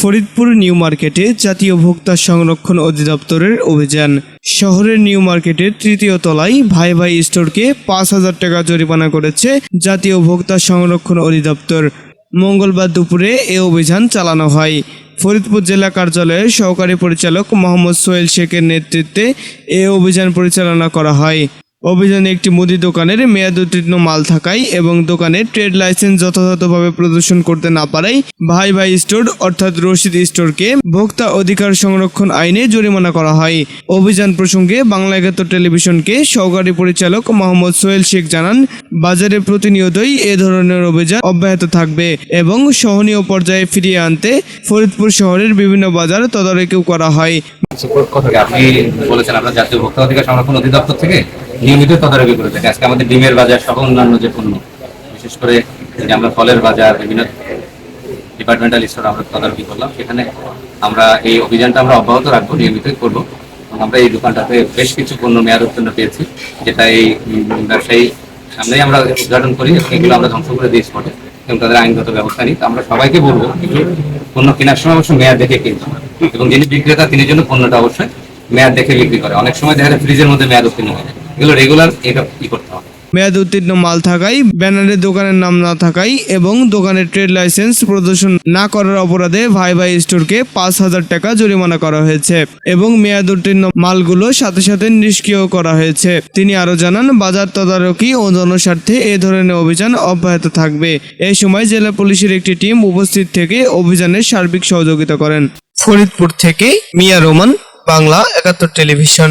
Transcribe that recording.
Faridpur new মার্কেটে জাতীয় ভোক্তা সংরক্ষণ অধিদপ্তরের অভিযান। শহরের নিউ মার্কেটের তৃতীয় তলায় ভাই ভাই স্টোরকে পাঁচ হাজার টাকা জরিমানা করেছে জাতীয় ভোক্তা সংরক্ষণ অধিদপ্তর। মঙ্গলবার দুপুরে এ অভিযান চালানো হয়। ফরিদপুর জেলা কার্যালয়ের সহকারী পরিচালক মোহাম্মদ সোহেল শেখের নেতৃত্বে এ অভিযান পরিচালনা করা হয়। অভিযানে একটি মুদি দোকানের মেয়াদ উত্তীর্ণ মাল থাকায় এবং দোকানের ট্রেড লাইসেন্স যথাযথভাবে প্রদর্শন করতে না পারায় ভাই ভাই স্টোর অর্থাৎ রশিদ স্টোরকে ভোক্তা অধিকার সংরক্ষণ আইনে জরিমানা করা হয়। অভিযান প্রসঙ্গে বাংলা একাত্তর টেলিভিশনকে সহকারী পরিচালক মোহাম্মদ সোহেল শেখ জানান, বাজারে প্রতিনিয়তই এ ধরনের অভিযান অব্যাহত থাকবে এবং সহনীয় পর্যায়ে ফিরিয়ে আনতে ফরিদপুর শহরের বিভিন্ন বাজার তদারকিও করা হয়। আপনি বলেছেন আমরা জাতীয় ভোক্তা অধিকার সংরক্ষণ অধিদপ্তর থেকে? নিয়মিত তদারকি করে থাকি। আজকে আমাদের ডিমের বাজার সহ অন্যান্য যে পণ্য, বিশেষ করে আমরা ফলের বাজার, বিভিন্ন ডিপার্টমেন্টাল স্টোর আমরা তদারকি করলাম। সেখানে আমরা এই অভিযানটা আমরা অব্যাহত রাখব, নিয়মিতই করব। আমরা এই দোকানটাতে বেশ কিছু পণ্য মেয়াদ উত্তীর্ণ পেয়েছি, যেটা এই ব্যবসায়ী সামনেই আমরা উদ্ঘাটন করি এগুলো আমরা ধ্বংস করে দিই স্পটে এবং তাদের আইনগত ব্যবস্থা নিই। আমরা সবাইকে বলব কিন্তু পণ্য কেনার সময় অবশ্যই মেয়াদ দেখে কিনতে এবং যিনি বিক্রেতা, তিনি জন্য পণ্যটা অবশ্যই মেয়াদ দেখে বিক্রি করে। অনেক সময় দেখা যায় ফ্রিজের মধ্যে মেয়াদ উত্তীর্ণ হয়ে। যায় এগুলো রেগুলার এটা ই করতে হবে। মেয়াদ উত্তীর্ণ মাল থাকায় ব্যানারে দোকানের নাম না থাকায় এবং দোকানের ট্রেড লাইসেন্স প্রদর্শন না করার অপরাধে ভাই ভাই স্টোরকে পাঁচ হাজার টাকা জরিমানা করা হয়েছে এবং মেয়াদ উত্তীর্ণ মালগুলো সাথে সাথে নিষ্ক্রিয় করা হয়েছে। তিনি আরও জানান, বাজার তদারকি ও জনস্বার্থে এ ধরনের অভিযান অব্যাহত থাকবে। এই সময় জেলা পুলিশের একটি টিম উপস্থিত থেকে অভিযানের সার্বিক সহযোগিতা করেন। ফরিদপুর থেকে মিয়া রোমান, বাংলা একাত্তর টেলিভিশন।